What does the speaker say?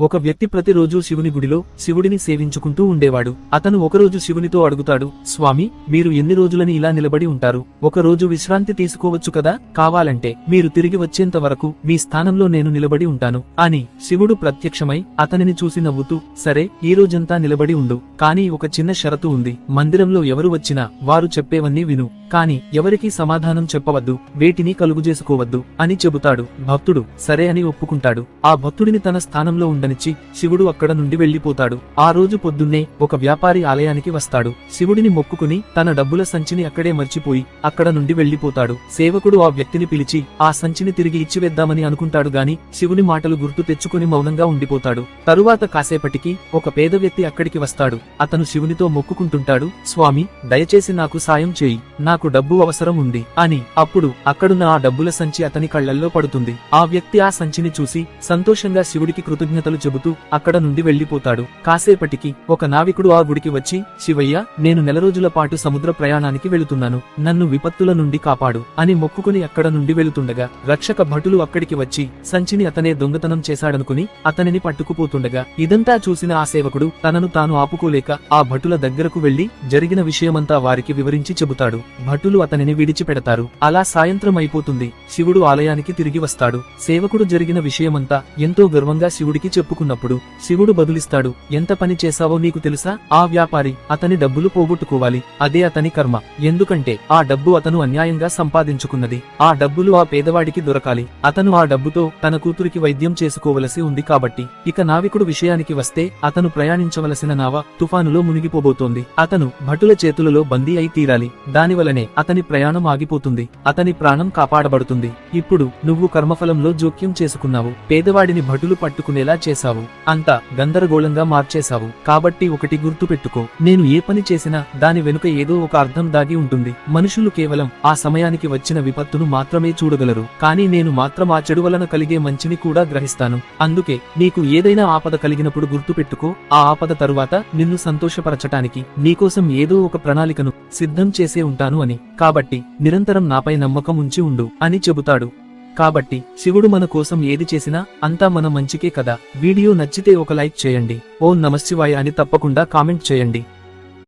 ఒక వ్యక్తి ప్రతిరోజూ శివుని గుడిలో శివుడిని సేవించుకుంటూ ఉండేవాడు. అతను ఒకరోజు శివునితో అడుగుతాడు స్వామి మీరు ఎన్ని రోజులని ఇలా నిలబడి ఉంటారు? ఒకరోజు విశ్రాంతి తీసుకోవచ్చు కదా? కావాలంటే మీరు తిరిగి వచ్చేంత వరకు మీ స్థానంలో నేను నిలబడి ఉంటాను. అని శివుడు ప్రత్యక్షమై అతనిని చూసి నవ్వుతూ సరే ఈ రోజంతా నిలబడి ఉండు. కానీ ఒక చిన్న షరతు ఉంది. మందిరంలో ఎవరు వచ్చినా వారు చెప్పేవన్నీ విను. కాని ఎవరికీ సమాధానం చెప్పవద్దు. వేటిని కలుగుజేసుకోవద్దు అని చెబుతాడు. భక్తుడు సరే అని ఒప్పుకుంటాడు. ఆ భక్తుడిని తన స్థానంలో ఉండనిచ్చి శివుడు అక్కడ నుండి వెళ్ళిపోతాడు ఆ రోజు పొద్దున్నే ఒక వ్యాపారి ఆలయానికి వస్తాడు. శివుడిని మొక్కుకుని తన డబ్బుల సంచిని అక్కడే మర్చిపోయి అక్కడ నుండి వెళ్ళిపోతాడు సేవకుడు ఆ వ్యక్తిని పిలిచి ఆ సంచిని తిరిగి ఇచ్చివేద్దామని అనుకుంటాడు గాని శివుని మాటలు గుర్తు తెచ్చుకుని మౌనంగా ఉండిపోతాడు. తరువాత కాసేపటికి ఒక పేద వ్యక్తి అక్కడికి వస్తాడు. అతను శివునితో మొక్కుకుంటుంటాడు స్వామి దయచేసి నాకు సాయం చేయి. నాకు డబ్బు అవసరం ఉంది. అని. అప్పుడు అక్కడున్న ఆ డబ్బుల సంచి అతని కళ్ళల్లో పడుతుంది. ఆ వ్యక్తి ఆ సంచిని చూసి సంతోషంగా శివుడికి కృతజ్ఞతలు చెబుతూ అక్కడ నుండి వెళ్ళిపోతాడు కాసేపటికి ఒక నావికుడు ఆ గుడికి వచ్చి శివయ్య నేను నెల రోజుల పాటు సముద్ర ప్రయాణానికి వెళుతున్నాను. నన్ను విపత్తుల నుండి కాపాడు అని మొక్కుకుని అక్కడ నుండి వెళుతుండగా రక్షక భటులు అక్కడికి వచ్చి సంచిని అతనే దొంగతనం చేశాడనుకుని అతనిని పట్టుకుపోతుండగా ఇదంతా చూసిన ఆ సేవకుడు తనను తాను ఆపుకోలేక ఆ భటుల దగ్గరకు వెళ్ళి జరిగిన విషయమంతా వారికి వివరించి చెబుతాడు. భటులు అతనిని విడిచిపెడతారు. అలా సాయంత్రం అయిపోతుంది. శివుడు ఆలయానికి తిరిగి వస్తాడు. సేవకుడు జరిగిన విషయమంతా ఎంతో గర్వంగా శివుడికి చెప్పుకున్నప్పుడు శివుడు బదులిస్తాడు ఎంత పని చేశావో నీకు తెలుసా? ఆ వ్యాపారి అతని డబ్బులు పోగొట్టుకోవాలి అదే అతని కర్మ. ఎందుకంటే ఆ డబ్బు అతను అన్యాయంగా సంపాదించుకున్నది. ఆ డబ్బులు ఆ పేదవాడికి దొరకాలి. అతను ఆ డబ్బుతో తన కూతురికి వైద్యం చేసుకోవలసి ఉంది కాబట్టి ఇక నావికుడు విషయానికి వస్తే అతను ప్రయాణించవలసిన నావ తుఫానులో మునిగిపోబోతోంది. అతను భటుల చేతులలో బందీ అయి తీరాలి. దానివలనే అతని ప్రయాణం ఆగిపోతుంది. అతని ప్రాణం కాపాడబడుతుంది. ఇప్పుడు నువ్వు కర్మఫలంలో జోక్యం చేసుకున్నావు. పేదవాడిని భటులు పట్టుకునేలా చేశావు. అంతా గందరగోళంగా మార్చేశావు. కాబట్టి ఒకటి గుర్తుపెట్టుకో. నేను ఏ పని చేసినా దాని వెనుక ఏదో ఒక అర్థం దాగి ఉంటుంది. మనుషులు కేవలం ఆ సమయానికి వచ్చిన విపత్తును మాత్రమే చూడగలరు. కానీ నేను మాత్రం ఆ చెడు వలన కలిగే మంచిని కూడా గ్రహిస్తాను. అందుకే నీకు ఏదైనా ఆపద కలిగినప్పుడు గుర్తుపెట్టుకో. ఆ ఆపద తరువాత నిన్ను సంతోషపరచటానికి నీకోసం ఏదో ఒక ప్రణాళికను సిద్ధం చేసే ఉంటాను అని. కాబట్టి నిరంతరం నాపై నమ్మకం ఉంచి ఉండు అని చెబుతాడు. కాబట్టి శివుడు మన కోసం ఏది చేసినా అంతా మన మంచికే కదా. వీడియో నచ్చితే ఒక లైక్ చేయండి. ఓ నమశివాయ అని తప్పకుండా కామెంట్ చేయండి.